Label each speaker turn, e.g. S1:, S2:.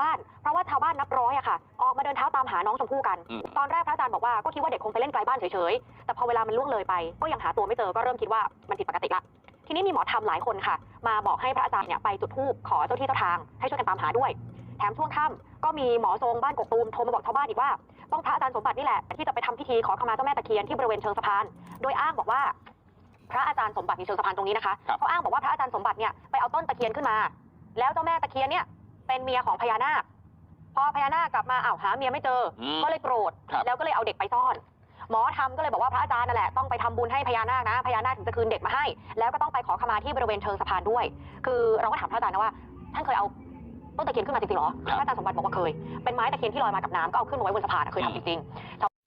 S1: บ้านเพราะว่าชาวบ้านนับร้อยอะค่ะ ออกมาเดินเท้าตามหาน้องชมพู่กัน
S2: อืม
S1: ตอนแรกพระอาจารย์บอกว่าก็คิดว่าเด็กคงไปเล่นไกลบ้านเฉยๆ แต่พอเวลามันล่วงเลยไป ก็ยังหาตัวไม่เจอก็เริ่มคิดว่ามันผิดปกติละ ทีนี้มีหมอธรรมหลายคนค่ะ มาบอกให้พระอาจารย์เนี่ยไปจุดธูปขอเจ้าที่เจ้าทางให้ช่วยกันตามหาด้วย แถมช่วงค่ำก็มีหมอทรงบ้านกกตูมโทรมาบอกชาวบ้านอีกว่าต้องพระอาจารย์สมบัตินี่แหละที่จะไปทำพิธีขอขมาเจ้าแม่ตะเคียนที่บริเวณเชิงสะพาน โดยอ้างบอกว่า พระอาจารย์สมบัติในเชิงสะพานตรงนี้นะคะ
S2: ครับ
S1: เขาอ้างบอกว่าพระอาจารย์สมบัติเนี่ยไปเอาต้นตะเคียนขึ้นมา แล้วเจ้าแม่ตะเคียนเนี่ย เป็นเมียของพญานาค พอพญานาคกลับมาอ้าวหาเมียไม่เจอ
S2: อืม
S1: ก็เลยโกรธ
S2: ครับ
S1: แล้วก็เลยเอาเด็กไปซ่อน หมอทำก็เลยบอกว่าพระอาจารย์นั่นแหละต้องไปทำบุญให้พญานาคนะพญานาคถึงจะคืนเด็กมาให้ แล้วก็ต้องไปขอขมาที่บริเวณเชิงสะพานด้วย คือเราก็ถามพระอาจารย์นะว่า ท่านเคยเอาต้นตะเคียนขึ้นมาจริงๆเหรอ
S2: ครับ
S1: พระอาจารย์สมบัติบอกว่าเคยเป็นไม้ตะเคียนที่ลอยมากับน้ำก็เอาขึ้นมาไว้บนสะพานอะเคยทำจริงๆ